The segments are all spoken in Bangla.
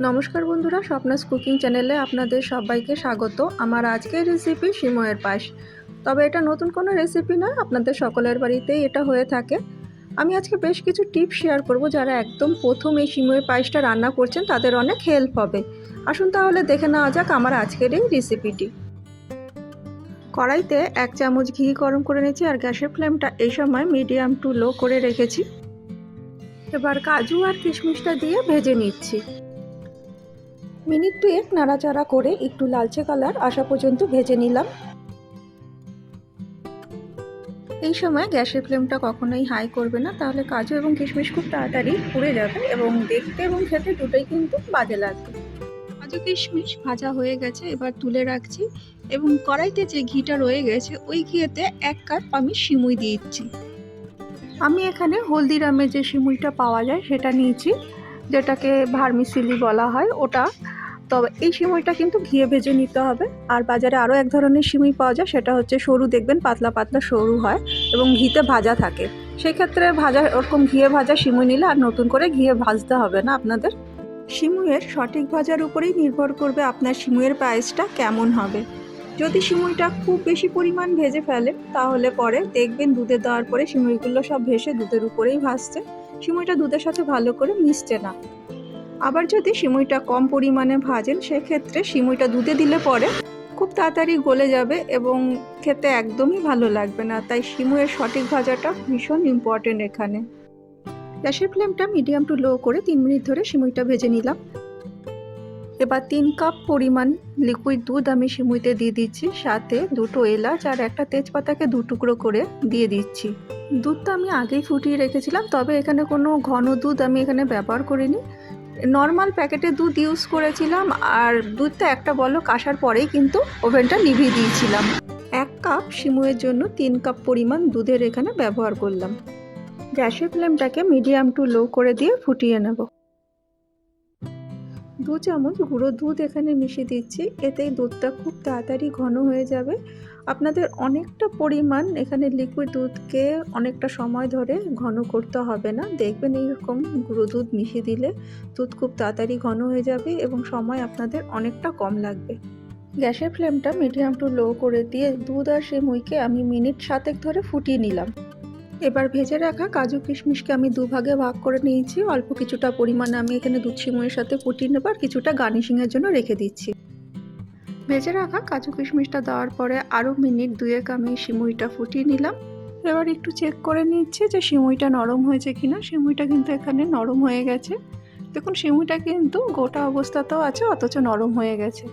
নমস্কার বন্ধুরা, স্বপ্নাস কুকিং চ্যানেলে আপনাদের সবাইকে স্বাগত। আমার আজকের রেসিপি সিময়ের পাশ তবে এটা নতুন কোনো রেসিপি নয়, আপনাদের সকলের বাড়িতেই এটা হয়ে থাকে। আমি আজকে বেশ কিছু টিপ শেয়ার করব যারা একদম প্রথম এই সিময়ের পায়েসটা রান্না করছেন, তাদের অনেক হেল্প হবে। আসুন তাহলে দেখে নেওয়া যাক আমার আজকের এই রেসিপিটি কড়াইতে এক চামচ ঘি গরম করে নিয়েছি আর গ্যাসের ফ্লেমটা এই সময় মিডিয়াম টু লো করে রেখেছি। এবার কাজু আর কিশমিশটা দিয়ে ভেজে নিচ্ছি। মিনিট দুয়েক নাড়াচাড়া করে একটু লালচে কালার আসা পর্যন্ত ভেজে নিলাম। এই সময় গ্যাসের ফ্লেমটা কখনোই হাই করবে না, তাহলে কাজু এবং কিশমিশ খুব তাড়াতাড়ি পুড়ে যাবে এবং দেখতে এবং খেতে দুটোই কিন্তু বাজে লাগবে। কাজু কিশমিশ ভাজা হয়ে গেছে, এবার তুলে রাখছি এবং কড়াইতে যে ঘিটা রয়ে গেছে, ওই ঘিয়েতে এক কাপ আমি সিমুই দিচ্ছি। আমি এখানে হলদিরামের যে সিমুইটা পাওয়া যায় সেটা নিয়েছি, যেটাকে ভার্মিসিলি বলা হয়, ওটা তবে এই সিমুইটা কিন্তু ঘিয়ে ভেজে নিতে হবে। আর বাজারে আরও এক ধরনের সিমুই পাওয়া যায়, সেটা হচ্ছে সরু দেখবেন পাতলা পাতলা সরু হয় এবং ঘিতে ভাজা থাকে। সেক্ষেত্রে ভাজা ওরকম ঘিয়ে ভাজা সিমুই নিলে আর নতুন করে ঘিয়ে ভাজতে হবে না আপনাদের? সিমুইয়ের সঠিক ভাজার উপরেই নির্ভর করবে আপনার সিমুইয়ের পায়েসটা কেমন হবে। যদি সিমুইটা খুব বেশি পরিমাণ ভেজে ফেলে, তাহলে পরে দেখবেন দুধে দেওয়ার পরে সিমুইগুলো সব ভেসে দুধের উপরেই ভাসছে। সিমুইটা দুধের সাথে ভালো করে মিশছে না। আবার যদি সিমুইটা কম পরিমাণে ভাজেন, সেক্ষেত্রে সিমুইটা দুধে দিলে পরে খুব তাড়াতাড়ি গলে যাবে এবং খেতে একদমই ভালো লাগবে না। তাই সিমুইয়ের সঠিক ভাজাটা ভীষণ ইম্পর্টেন্ট এখানে। গ্যাসের ফ্লেমটা মিডিয়াম টু লো করে তিন মিনিট ধরে সিমুইটা ভেজে নিলাম। এবার তিন কাপ পরিমাণ লিকুইড দুধ আমি সিমুইতে দিয়ে দিচ্ছি। সাথে দুটো এলাচ আর একটা তেজপাতাকে দু টুকরো করে দিয়ে দিচ্ছি। দুধটা আমি আগেই ফুটিয়ে রেখেছিলাম, তবে এখানে কোনো ঘন দুধ আমি এখানে ব্যবহার করিনি। নর্মাল প্যাকেটে দুধ ইউজ করেছিলাম, আর দুধটা একটা বলো কাশার পরেই কিন্তু ওভেনটা নিভিয়ে দিয়েছিলাম। এক কাপ সিমুয়ের জন্য তিন কাপ পরিমাণ দুধের এখানে ব্যবহার করলাম। গ্যাসের ফ্লেমটাকে মিডিয়াম টু লো করে দিয়ে ফুটিয়ে নেব। দু চামচ গুঁড়ো দুধ এখানে মিশিয়ে দিচ্ছি। এতেই দুধটা খুব তাড়াতাড়ি ঘন হয়ে যাবে। আপনাদের অনেকটা পরিমাণ এখানে লিকুইড দুধকে অনেকটা সময় ধরে ঘন করতে হবে না। দেখবেন এইরকম গুঁড়ো দুধ মিশিয়ে দিলে দুধ খুব তাড়াতাড়ি ঘন হয়ে যাবে এবং সময় আপনাদের অনেকটা কম লাগবে। গ্যাসের ফ্লেমটা মিডিয়াম টু লো করে দিয়ে দুধ আর সেই মুইকে আমি মিনিট সাতেক ধরে ফুটিয়ে নিলাম। এবার ভেজে রাখা কাজু কিশমিশকে আমি দুভাগে ভাগ করে নিয়েছি। অল্প কিছুটা পরিমাণে আমি এখানে দুধ সিমুয়ের সাথে ফুটিয়ে নেব আর কিছুটা গার্নিশিংয়ের জন্য রেখে দিচ্ছি। ভেজে রাখা কাজু কিশমিশটা দেওয়ার পরে আরও মিনিট দুয়েক আমি সিমুইটা ফুটিয়ে নিলাম। এবার একটু চেক করে নিচ্ছি যে সিমুইটা নরম হয়েছে কিনা। সিমুইটা কিন্তু এখানে নরম হয়ে গেছে। দেখুন, সিমুইটা কিন্তু গোটা অবস্থাতেও আছে, অথচ নরম হয়ে গেছে।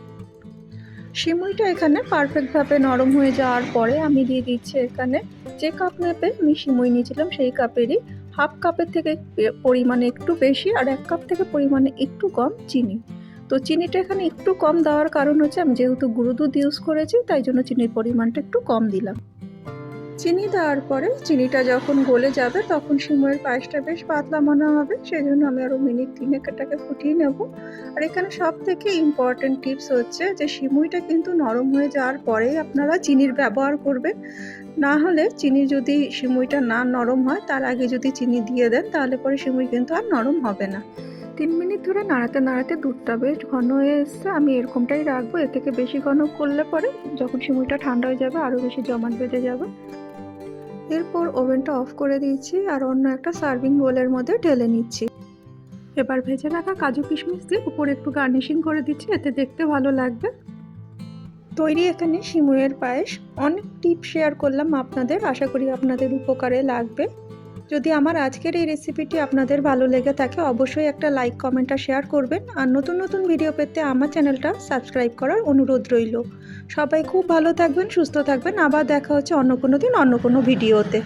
সিমুইটা এখানে পারফেক্টভাবে নরম হয়ে যাওয়ার পরে আমি দিয়ে দিচ্ছি এখানে যে কাপ মেপে আমি সিমুই নিয়েছিলাম, সেই কাপেরই হাফ কাপের থেকে পরিমাণে একটু বেশি আর এক কাপ থেকে পরিমাণে একটু কম চিনি। তো চিনিটা এখানে একটু কম দেওয়ার কারণ হচ্ছে আমি যেহেতু গুঁড়ো দুধ ইউজ করেছি, তাই জন্য চিনির পরিমাণটা একটু কম দিলাম। চিনি দেওয়ার পরে চিনিটা যখন গলে যাবে, তখন সিময়ের পায়েসটা বেশ পাতলা মনে হবে। সেই জন্য আমি আরও মিনিট তিনেক এটাকে ফুটিয়ে নেব। আর এখানে সব থেকে ইম্পর্টেন্ট টিপস হচ্ছে যে, সিমুইটা কিন্তু নরম হয়ে যাওয়ার পরেই আপনারা চিনির ব্যবহার করবেন। না হলে চিনি যদি সিমুইটা না নরম হয়, তার আগে যদি চিনি দিয়ে দেন, তাহলে পরে সিমুই কিন্তু আর নরম হবে না। তিন মিনিট ধরে নাড়াতে নাড়াতে দুধটা বেশ ঘন হয়ে এসছে। আমি এরকমটাই রাখব। এর থেকে বেশি ঘন করলে পরে যখন সিমুইটা ঠান্ডা হয়ে যাবে আরও বেশি জমাট বেঁধে যাবে। এরপর ওভেনটা অফ করে দিয়েছি আর অন্য একটা সার্ভিং বোলের মধ্যে ঢেলে নিচ্ছি। এবার ভেজে রাখা কাজু কিশমিশ দিয়ে উপরে একটু গার্নিশিং করে দিচ্ছি, এতে দেখতে ভালো লাগবে। তৈরি এখানে সিমুয়ের পায়েস। অনেক টিপ শেয়ার করলাম আপনাদের, আশা করি আপনাদের উপকারে লাগবে। যদি আমার আজকের এই রেসিপিটি আপনাদের ভালো লেগে থাকে, অবশ্যই একটা লাইক কমেন্ট আর শেয়ার করবেন। আর নতুন নতুন ভিডিও পেতে আমার চ্যানেলটা সাবস্ক্রাইব করার অনুরোধ রইল। সবাই খুব ভালো থাকবেন, সুস্থ থাকবেন। আবার দেখা হচ্ছে অন্য কোনো দিন, অন্য কোনো ভিডিওতে